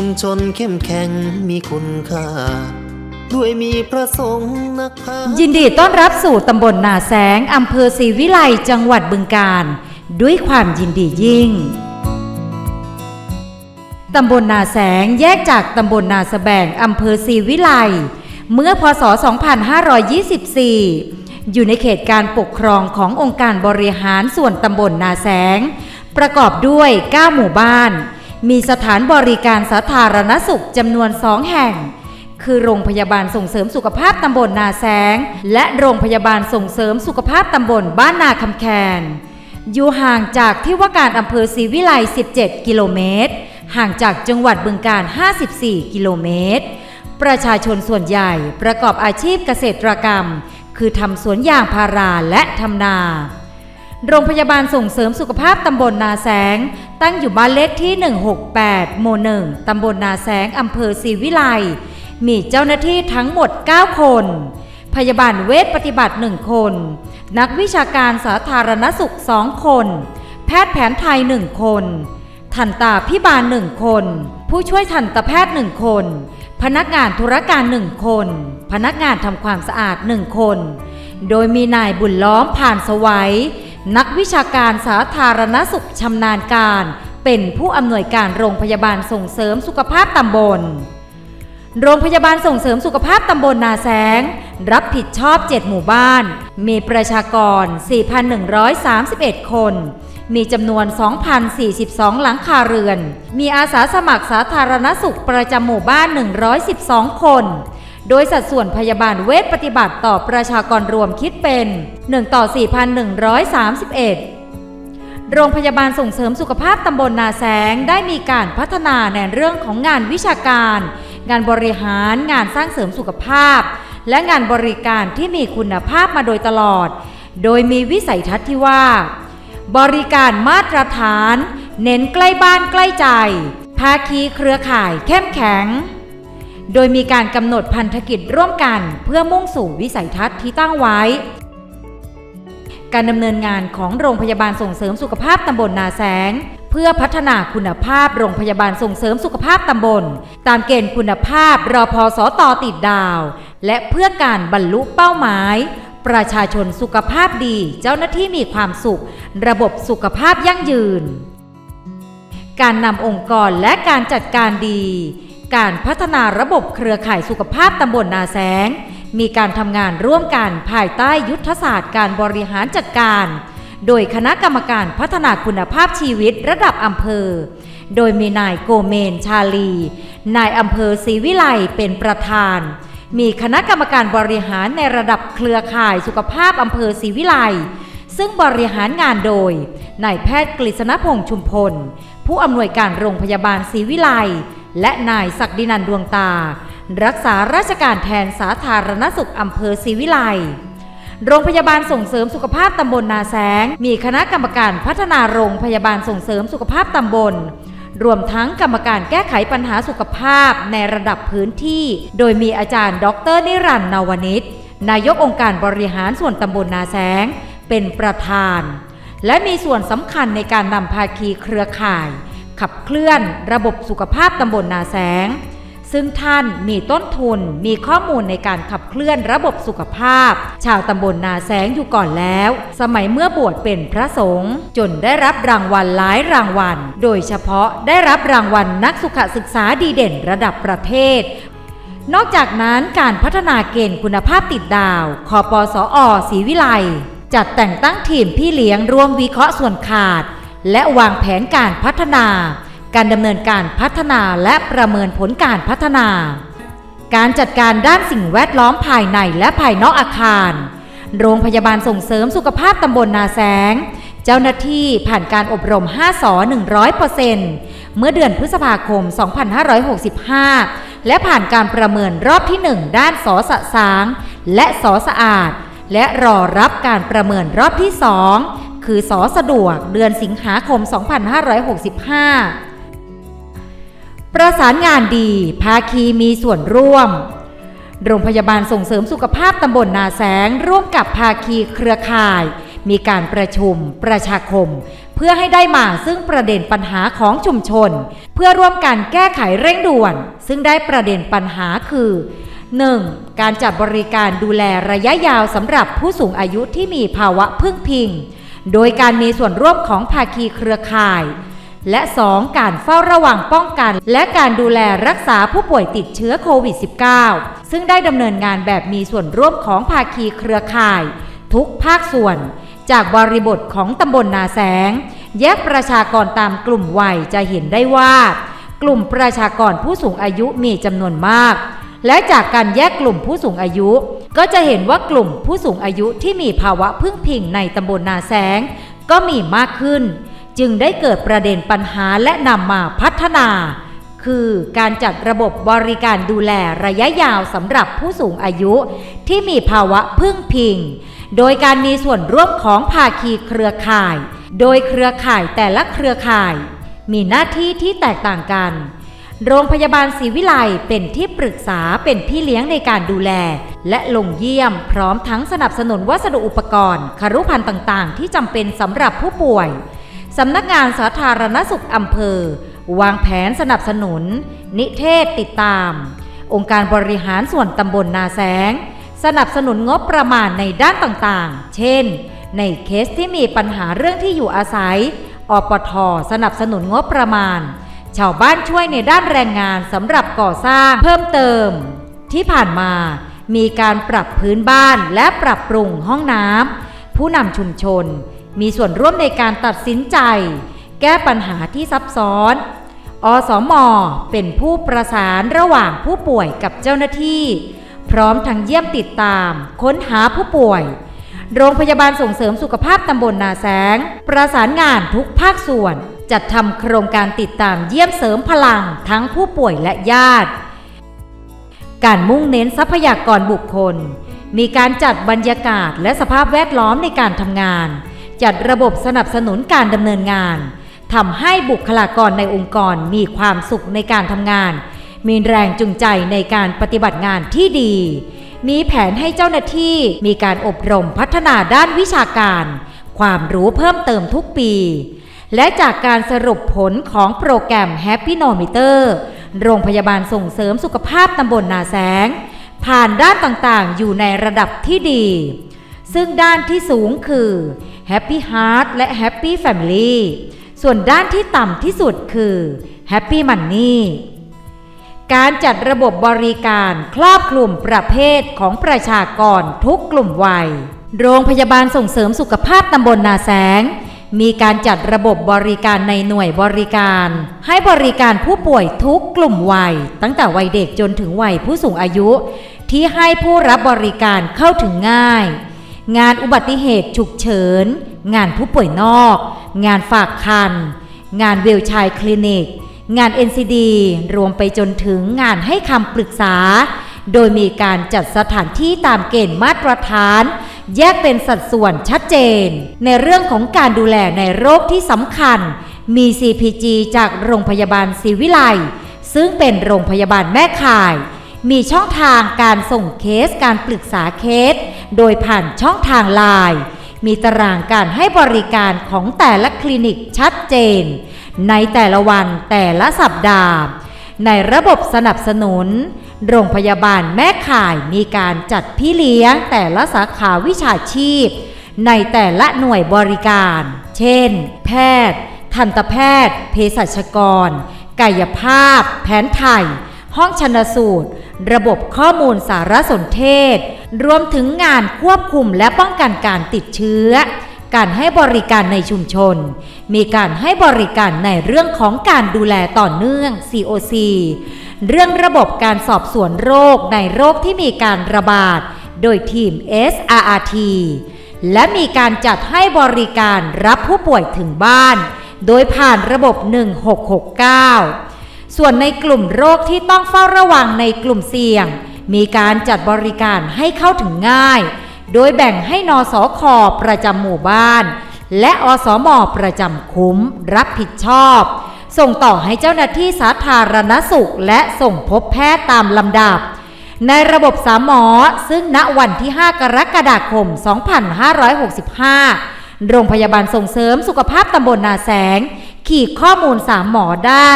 ชุมชนเข้มแข็งมีคุณค่า ด้วยมีประสงค์นักพายินดีต้อนรับสู่ตำบลนาแสงอำเภอศรีวิไลจังหวัดบึงกาฬด้วยความยินดียิ่ง ตำบลนาแสงแยกจากตำบลนาสแบงอำเภอศรีวิไลเมื่อพศ 2524 อยู่ในเขตการปกครองขององค์การบริหารส่วนตำบลนาแสง ประกอบด้วย 9 หมู่บ้าน มีสถานบริการสาธารณสุขจำนวน2แห่ง คือโรงพยาบาลส่งเสริมสุขภาพตำบลนาแสง และโรงพยาบาลส่งเสริมสุขภาพตำบลบ้านนาคำแคนอยู่ห่างจากที่ว่าการอำเภอศรีวิไล 17 กิโลเมตร ห่างจากจังหวัดบึงกาฬ54 กิโลเมตร ประชาชนส่วนใหญ่ประกอบอาชีพเกษตรกรรม คือทำสวนยางพาราและทำนา โรงพยาบาลส่งเสริมสุขภาพตำบลนาแสง ตั้งอยู่บ้านเลขที่ 168 หมู่หนึ่งตำบลนาแสง อำเภอศรีวิไล มีเจ้าหน้าที่ทั้งหมด 9 คน พยาบาลเวชปฏิบัติ 1 คน นักวิชาการสาธารณสุข 2 คน แพทย์แผนไทย 1 คน ทันตาพิบาล 1 คน ผู้ช่วยทันตแพทย์ 1 คน พนักงานธุรการ 1 คน พนักงานทำความสะอาด 1 คน โดยมีนายบุญล้อมผ่านสวัย นักวิชาการสาธารณสุขชำนาญการ เป็นผู้อำนวยการโรงพยาบาลส่งเสริมสุขภาพตำบล โรงพยาบาลส่งเสริมสุขภาพตำบลนาแสง รับผิดชอบ 7 หมู่บ้าน มีประชากร 4,131 คน มีจำนวน 2,042 หลังคาเรือน มีอาสาสมัครสาธารณสุขประจำหมู่บ้าน 112 คน โดยสัดส่วนพยาบาลเวชปฏิบัติต่อประชากรรวมคิดเป็น 1 ต่อ 4,131 โรงพยาบาลส่งเสริมสุขภาพตำบลนาแสงได้มีการพัฒนาในเรื่องของงานวิชาการ งานบริหารงานสร้างเสริมสุขภาพ และงานบริการที่มีคุณภาพมาโดยตลอด โดยมีวิสัยทัศน์ที่ว่า บริการมาตรฐาน เน้นใกล้บ้านใกล้ใจ ภาคีเครือข่ายเข้มแข็ง โดยมีการกำหนดพันธกิจร่วมกันเพื่อมุ่งสู่วิสัยทัศน์ที่ตั้งไว้ การดำเนินงานของโรงพยาบาลส่งเสริมสุขภาพตำบลนาแสง เพื่อพัฒนาคุณภาพโรงพยาบาลส่งเสริมสุขภาพตำบล ตามเกณฑ์คุณภาพรอพอสอตอติดดาว และเพื่อการบรรลุเป้าหมาย ประชาชนสุขภาพดี เจ้าหน้าที่มีความสุข ระบบสุขภาพยั่งยืน การนำองค์กรและการจัดการดี การพัฒนาระบบเครือข่ายสุขภาพตำบลนาแสง มีการทำงานร่วมกันภายใต้ยุทธศาสตร์การบริหารจัดการ โดยคณะกรรมการพัฒนาคุณภาพชีวิตระดับอำเภอ โดยมีนายโกเมนชาลี นายอำเภอศรีวิไลเป็นประธาน มีคณะกรรมการบริหารในระดับเครือข่ายสุขภาพอำเภอศรีวิไลซึ่งบริหารงานโดยนายแพทย์กฤษณพงษ์ชุมพล ผู้อำนวยการโรงพยาบาลศรีวิไล และนายศักดินันดวงตา รักษาราชการแทนสาธารณสุขอำเภอศรีวิไลโรงพยาบาลส่งเสริมสุขภาพตำบลนาแสง มีคณะกรรมการพัฒนาโรงพยาบาลส่งเสริมสุขภาพตำบล รวมทั้งกรรมการแก้ไขปัญหาสุขภาพในระดับพื้นที่ โดยมีอาจารย์ ดรนิรันดร์นาวนิชนายกองค์การบริหารส่วนตำบลนาแสง เป็นประธาน และมีส่วนสำคัญในการนำภาคีเครือข่าย ขับเคลื่อนระบบสุขภาพตำบลนาแสง ซึ่งท่านมีต้นทุนมีข้อมูลในการขับเคลื่อนระบบสุขภาพ ชาวตำบลนาแสงอยู่ก่อนแล้ว สมัยเมื่อบวชเป็นพระสงฆ์จนได้รับรางวัลหลายรางวัล โดยเฉพาะได้รับรางวัลนักสุขศึกษาดีเด่นระดับประเทศนอกจากนั้นการพัฒนาเกณฑ์คุณภาพติดดาวคอปสอศรีวิไลจัดแต่งตั้งทีมพี่เลี้ยงร่วมวิเคราะห์ส่วนขาด และวางแผนการพัฒนา การดำเนินการพัฒนาและประเมินผลการพัฒนา การจัดการด้านสิ่งแวดล้อมภายในและภายนอกอาคาร โรงพยาบาลส่งเสริมสุขภาพตำบลนาแสง เจ้าหน้าที่ผ่านการอบรม 5สอ100%เมื่อเดือนพฤษภาคม 2565 และผ่านการประเมินรอบที่ 1 ด้านสอสะสาง และสอสะอาด และรอรับการประเมินรอบที่ 2 คือสอสะดวกเดือนสิงหาคม 2565 ประสานงานดี ภาคีมีส่วนร่วม โรงพยาบาลส่งเสริมสุขภาพตำบลนาแสง ร่วมกับภาคีเครือข่าย มีการประชุม ประชาคม เพื่อให้ได้มาซึ่งประเด็นปัญหาของชุมชน เพื่อร่วมกันแก้ไขเร่งด่วน ซึ่งได้ประเด็นปัญหาคือ 1. การจัดบริการดูแลระยะยาวสำหรับผู้สูงอายุที่มีภาวะพึ่งพิง โดยการมีส่วนร่วมของภาคีเครือข่าย และ 2. การเฝ้าระวังป้องกัน และการดูแลรักษาผู้ป่วยติดเชื้อโควิด -19 ซึ่งได้ดำเนินงานแบบมีส่วนร่วมของภาคีเครือข่าย ทุกภาคส่วน จากบริบทของตำบลนาแสง แยกประชากรตามกลุ่มวัยจะเห็นได้ว่า กลุ่มประชากรผู้สูงอายุมีจำนวนมาก และจากการแยกกลุ่มผู้สูงอายุ ก็จะเห็นว่ากลุ่มผู้สูงอายุที่มีภาวะพึ่งพิงในตำบลนาแสง ก็มีมากขึ้น จึงได้เกิดประเด็นปัญหาและนำมาพัฒนา คือการจัดระบบบริการดูแลระยะยาวสำหรับผู้สูงอายุที่มีภาวะพึ่งพิง โดยการมีส่วนร่วมของภาคีเครือข่าย โดยเครือข่ายแต่ละเครือข่าย มีหน้าที่ที่แตกต่างกัน โรงพยาบาลศรีวิไลเป็นที่ปรึกษาเป็นพี่เลี้ยงในการดูแล และลงเยี่ยมพร้อมทั้งสนับสนุนวัสดุอุปกรณ์คารุภัณฑ์ต่างๆ ที่จำเป็นสำหรับผู้ป่วยสำนักงานสาธารณสุขอำเภอ วางแผนสนับสนุน นิเทศติดตาม องค์การบริหารส่วนตำบลนาแสง สนับสนุนงบประมาณในด้านต่างๆ เช่น ในเคสที่มีปัญหาเรื่องที่อยู่อาศัย อปท สนับสนุนงบประมาณ ชาวบ้านช่วยในด้านแรงงานสำหรับก่อสร้างเพิ่มเติม ที่ผ่านมามีการปรับพื้นบ้านและปรับปรุงห้องน้ำผู้นำชุมชน มีส่วนร่วมในการตัดสินใจ แก้ปัญหาที่ซับซ้อน อสมเป็นผู้ประสานระหว่างผู้ป่วยกับเจ้าหน้าที่ พร้อมทั้งเยี่ยมติดตาม ค้นหาผู้ป่วย โรงพยาบาลส่งเสริมสุขภาพตำบลนาแสง ประสานงานทุกภาคส่วน จัดทำโครงการติดตามเยี่ยมเสริมพลังทั้งผู้ป่วยและญาติ การมุ่งเน้นทรัพยากรบุคคล มีการจัดบรรยากาศและสภาพแวดล้อมในการทำงาน จัดระบบสนับสนุนการดำเนินงานทำให้บุคลากรในองค์กรมีความสุขในการทำงาน มีแรงจูงใจในการปฏิบัติงานที่ดี มีแผนให้เจ้าหน้าที่มีการอบรมพัฒนาด้านวิชาการ ความรู้เพิ่มเติมทุกปี และจากการสรุปผลของโปรแกรม Happy n o m e t e r โรงพยาบาลส่งเสริมสุขภาพตำบลนาแสง ผ่านด้านต่างๆ อยู่ในระดับที่ดี ซึ่งด้านที่สูงคือ Happy Heart และ Happy Family ส่วนด้านที่ต่ำที่สุดคือ Happy Money การจัดระบบบริการครอบคลุมประเภทของประชากรทุกกลุ่มวัย โรงพยาบาลส่งเสริมสุขภาพตำบลนาแสง มีการจัดระบบบริการในหน่วยบริการ ให้บริการผู้ป่วยทุกกลุ่มวัย ตั้งแต่วัยเด็กจนถึงวัยผู้สูงอายุ ที่ให้ผู้รับบริการเข้าถึงง่าย งานอุบัติเหตุฉุกเฉิน งานผู้ป่วยนอก งานฝากคัน งานเวลชายคลินิก งาน NCD รวมไปจนถึงงานให้คำปรึกษา โดยมีการจัดสถานที่ตามเกณฑ์มาตรฐาน แยกเป็นสัดส่วนชัดเจน ในเรื่องของการดูแลในโรคที่สำคัญ มี CPG จากโรงพยาบาลศรีวิไลซึ่งเป็นโรงพยาบาลแม่ข่าย มีช่องทางการส่งเคสการปรึกษาเคส โดยผ่านช่องทางไลน์มีตารางการให้บริการของแต่ละคลินิกชัดเจน ในแต่ละวันแต่ละสัปดาห์ ในระบบสนับสนุน โรงพยาบาลแม่ข่ายมีการจัดพี่เลี้ยงแต่ละสาขาวิชาชีพ ในแต่ละหน่วยบริการ เช่น แพทย์ ทันตแพทย์ เภสัชกร กายภาพ แผนไทย ห้องชนสูตร ระบบข้อมูลสารสนเทศ รวมถึงงานควบคุมและป้องกันการติดเชื้อ การให้บริการในชุมชน มีการให้บริการในเรื่องของการดูแลต่อเนื่อง COC เรื่องระบบการสอบสวนโรคในโรคที่มีการระบาด โดยทีม SRRT และมีการจัดให้บริการรับผู้ป่วยถึงบ้าน โดยผ่านระบบ 1669 ส่วนในกลุ่มโรคที่ต้องเฝ้าระวังในกลุ่มเสี่ยง มีการจัดบริการให้เข้าถึงง่าย โดยแบ่งให้นสคประจำหมู่บ้าน และอสมประจำคุ้มรับผิดชอบ ส่งต่อให้เจ้าหน้าที่สาธารณสุข และส่งพบแพทย์ตามลำดับ ในระบบสามหมอ ซึ่งณวันที่ 5 กรกฎาคม 2565 โรงพยาบาลส่งเสริมสุขภาพตำบลนาแสง ขีดข้อมูล3หมอได้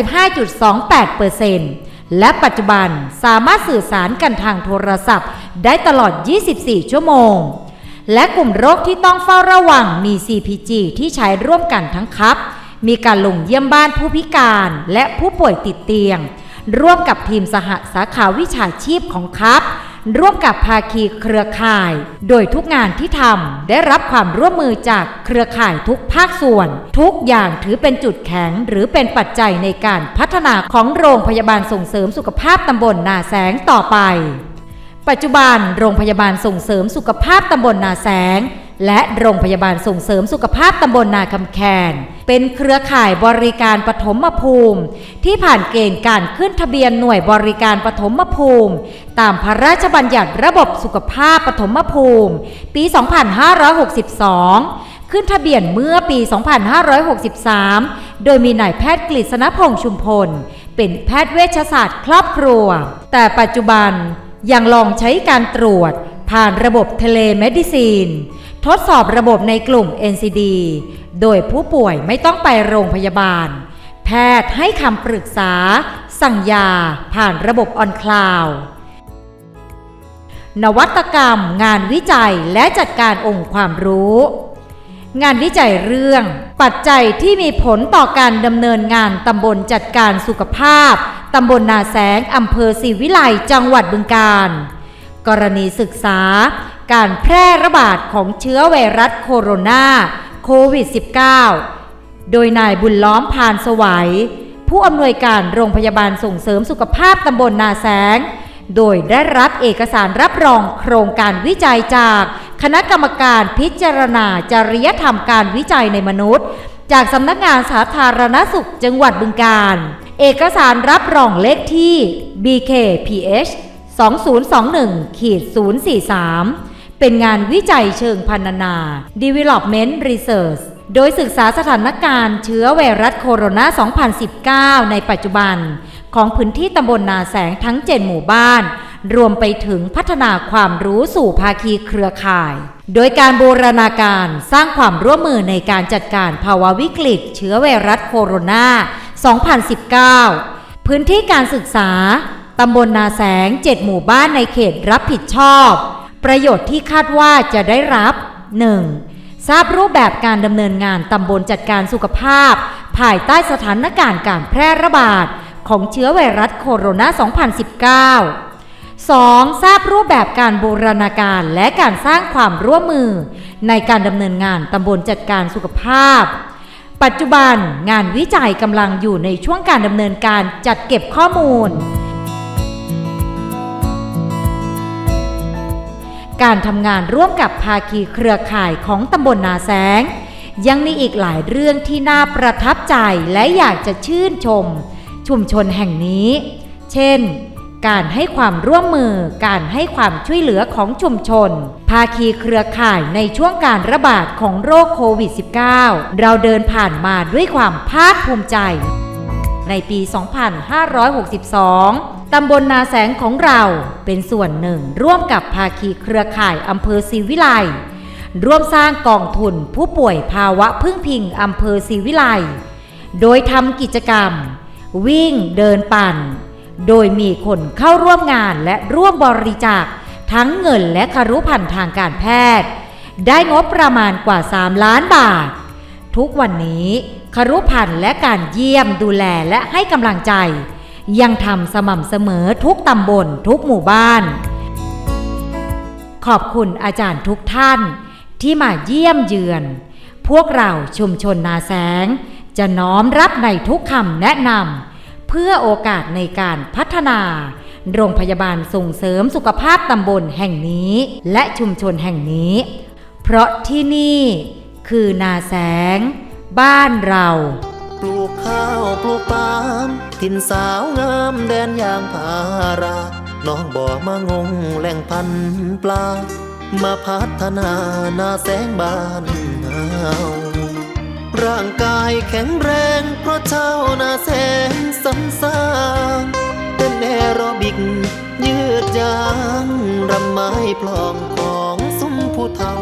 85.28%และปัจจุบันสามารถสื่อสารกันทางโทรศัพท์ ได้ตลอด 24 ชั่วโมงและกลุ่มโรคที่ต้องเฝ้าระวังมี CPG ที่ใช้ร่วมกันทั้งครับ มีการลงเยี่ยมบ้านผู้พิการและผู้ป่วยติดเตียง ร่วมกับทีมสหสาขาวิชาชีพของครับร่วมกับภาคีเครือข่าย โดยทุกงานที่ทำได้รับความร่วมมือจากเครือข่ายทุกภาคส่วน ทุกอย่างถือเป็นจุดแข็ง หรือเป็นปัจจัยในการพัฒนาของโรงพยาบาลส่งเสริมสุขภาพตำบลนาแสงต่อไป ปัจจุบันโรงพยาบาลส่งเสริมสุขภาพตำบลนาแสง และโรงพยาบาลส่งเสริมสุขภาพตำบลนาคำแคน เป็นเครือข่ายบริการปฐมภูมิ ที่ผ่านเกณฑ์การขึ้นทะเบียนหน่วยบริการปฐมภูมิ ตามพระราชบัญญัติระบบสุขภาพปฐมภูมิ ปี 2562ขึ้นทะเบียนเมื่อปี 2563 โดยมีนายแพทย์กฤษณพงษ์ชุมพล เป็นแพทย์เวชศาสตร์ครอบครัว แต่ปัจจุบันยังลองใช้การตรวจผ่านระบบเทเลเมดิซีน ทดสอบระบบในกลุ่ม NCD โดยผู้ป่วยไม่ต้องไปโรงพยาบาล แพทย์ให้คำปรึกษา สั่งยา ผ่านระบบออนคลาวด์นวัตกรรม งานวิจัยและจัดการองค์ความรู้ งานวิจัยเรื่อง ปัจจัยที่มีผลต่อการดำเนินงานตำบลจัดการสุขภาพตำบลนาแสงอำเภอศรีวิไลจังหวัดบึงกาฬกรณีศึกษา การแพร่ระบาดของเชื้อไวรัสโคโรนาโควิด -19 โดยนายบุญล้อมพานสวัย ผู้อำนวยการโรงพยาบาลส่งเสริมสุขภาพตำบลนาแสง โดยได้รับเอกสารรับรองโครงการวิจัยจากคณะกรรมการพิจารณาจริยธรรมการวิจัยในมนุษย์ จากสำนักงานสาธารณสุขจังหวัดบึงกาฬเอกสารรับรองเลขที่ BKPH 2021ขีด043 เป็นงานวิจัยเชิงพันนา Development Research โดยศึกษาสถานการณ์เชื้อไวรัสโคโรนา 2019 ในปัจจุบัน ของพื้นที่ตำบลนาแสงทั้ง 7 หมู่บ้าน รวมไปถึงพัฒนาความรู้สู่ภาคีเครือข่าย โดยการบูรณาการสร้างความร่วมมือในการจัดการภาวะวิกฤต เชื้อไวรัสโคโรนา 2019 พื้นที่การศึกษาตำบลนาแสง 7 หมู่บ้านในเขตรับผิดชอบ ประโยชน์ที่คาดว่าจะได้รับ 1. ทราบรูปแบบการดำเนินงานตำบลจัดการสุขภาพ ภายใต้สถานการณ์การแพร่ระบาด ของเชื้อไวรัสโคโรนา 2019 2. ทราบรูปแบบการบูรณาการและการสร้างความร่วมมือ ในการดำเนินงานตำบลจัดการสุขภาพ ปัจจุบันงานวิจัยกำลังอยู่ในช่วงการดำเนินการจัดเก็บข้อมูล การทำงานร่วมกับภาคีเครือข่ายของตำบลนาแสง ยังมีอีกหลายเรื่องที่น่าประทับใจและอยากจะชื่นชม ชุมชนแห่งนี้ เช่น การให้ความร่วมมือ การให้ความช่วยเหลือของชุมชน ภาคีเครือข่ายในช่วงการระบาดของโรคโควิด -19 เราเดินผ่านมาด้วยความภาคภูมิใจ ในปี 2562 ตำบลนาแสงของเราเป็นส่วนหนึ่งร่วมกับภาคีเครือข่ายอำเภอศรีวิไลร่วมสร้างกองทุนผู้ป่วยภาวะพึ่งพิงอำเภอศรีวิไลโดยทำกิจกรรม วิ่งเดินปั่น โดยมีคนเข้าร่วมงานและร่วมบริจาคทั้งเงินและคารุพันธ์ทางการแพทย์ ได้งบประมาณกว่า 3 ล้านบาท ทุกวันนี้คารุพันธ์และการเยี่ยมดูแลและให้กำลังใจ ยังทำสม่ำเสมอทุกตำบลทุกหมู่บ้าน ขอบคุณอาจารย์ทุกท่านที่มาเยี่ยมเยือน พวกเราชุมชนนาแสง จะน้อมรับในทุกคำแนะนำเพื่อโอกาสในการพัฒนา โรงพยาบาลส่งเสริมสุขภาพตำบลแห่งนี้และชุมชนแห่งนี้ เพราะที่นี่คือนาแสง บ้านเรา ปลูกข้าวปลูกปาล์มถิ่นสาวงามแดนยางพารา น้องบ่อมางงแหล่งพันปลา มาพัฒนานาแสงบ้านเฮาร่างกายแข็งแรงเพราะเจ้านาแสงสันสร้างเป็นแอโรบิก ยืดยางรำไม้พลองของสุมผู้เฒ่า